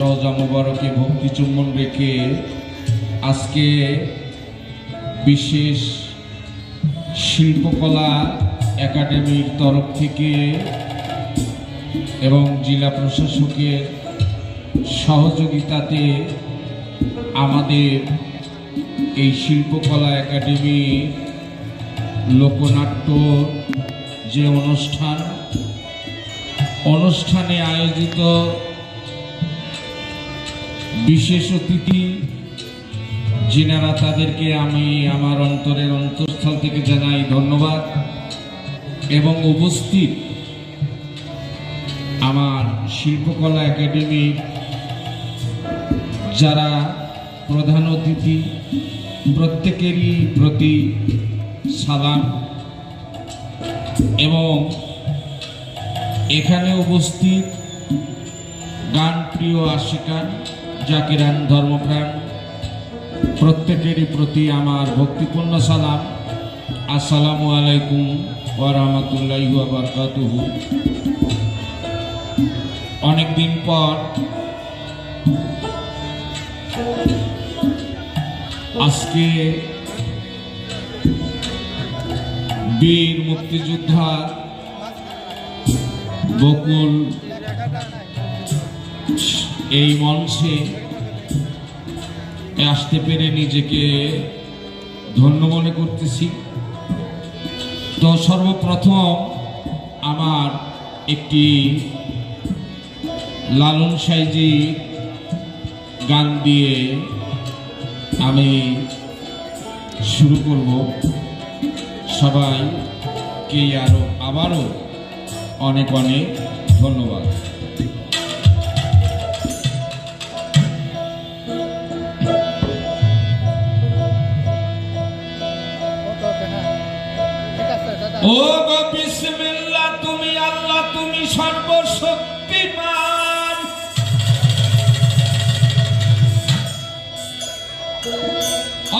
রওজা মোবারকে ভক্তি চুম্বন রেখে আজকে বিশেষ শিল্পকলা একাডেমির তরফ থেকে এবং জেলা প্রশাসকের সহযোগিতাতে আমাদের এই শিল্পকলা একাডেমি লোকনাট্য যে অনুষ্ঠান, অনুষ্ঠানে আয়োজিত বিশেষ অতিথি, যিনারা তাদেরকে আমি আমার অন্তরের অন্তঃস্থল থেকে জানাই ধন্যবাদ এবং উপস্থিত আমার শিল্পকলা একাডেমি যারা প্রধান অতিথি, প্রত্যেকেরই প্রতি সালাম এবং এখানে উপস্থিত গান প্রিয় আশিকান জাকিরান ধর্মপ্রাণ, প্রত্যেকেরই প্রতি আমার ভক্তিপূর্ণ সালাম। আসসালামু আলাইকুম ওরহমতুল্লাহ বারকাতুহু। অনেকদিন পর আজকে বীর মুক্তিযোদ্ধা বকুল এই মঞ্চে আসতে পেরে নিজেকে ধন্য মনে করতেছি। তো সর্বপ্রথম আমার একটি লালন সাইজি গান দিয়ে আমি শুরু করব। সবাইকে আরও আবারও অনেক অনেক ধন্যবাদ। ও গো তুমি আল্লাহ, তুমি সর্বশক্তিমান।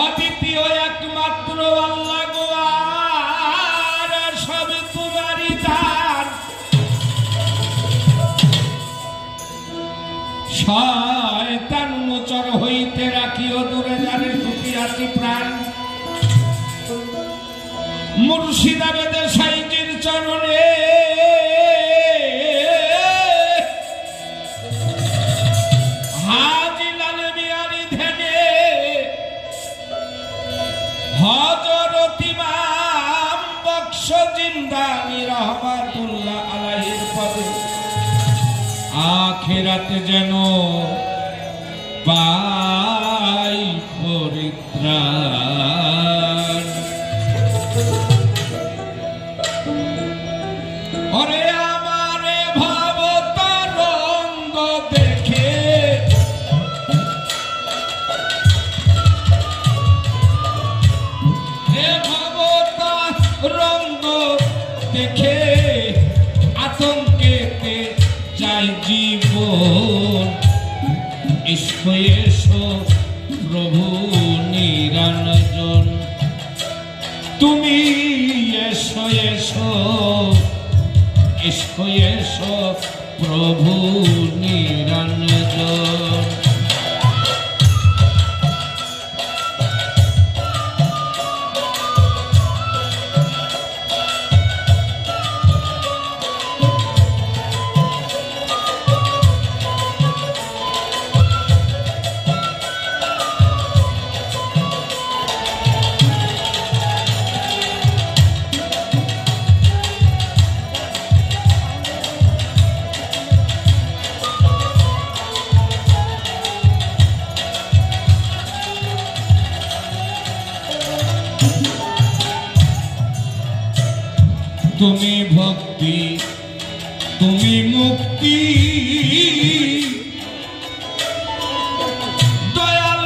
অদ্বিতীয় একমাত্র আল্লাহ গো, আর সব তোমারই দান শয়তান হইতে রাখিও দূরে জানে সুপিয়াসি প্রাণ। মুর্শিদাবাদে সাইজির চরণে। আখেরাতে যেন পাই পরিত্রাণ। এসো এসো প্রভু নিরঞ্জন। তুমি এসো এসো এসো প্রভু নিরঞ্জন। তুমি ভক্তি তুমি মুক্তি। দয়াল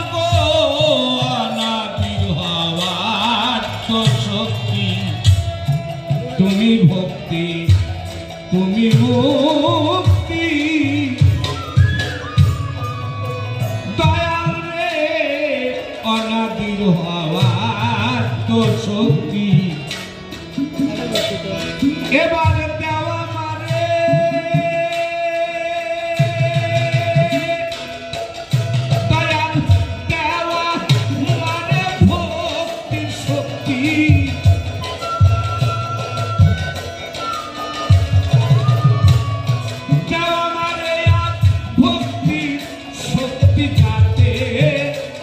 শক্তি। তুমি ভক্তি তুমি রে অনাদির হওয়ার তো শক্তি। এবার দেওয়া মারে? দয়াল দেওয়া মারে ভক্তি, শক্তি। দেওয়া মারে ভক্তি, শক্তি যাতে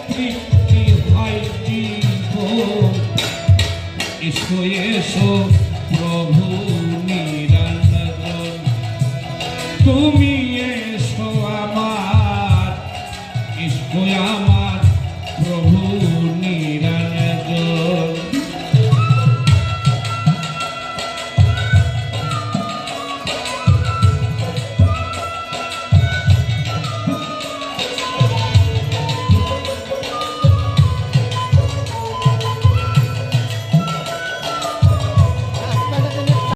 তৃপ্তি হয় জীব এসো এসো। প্রভু নিরন্তর তুমি আমার প্রভু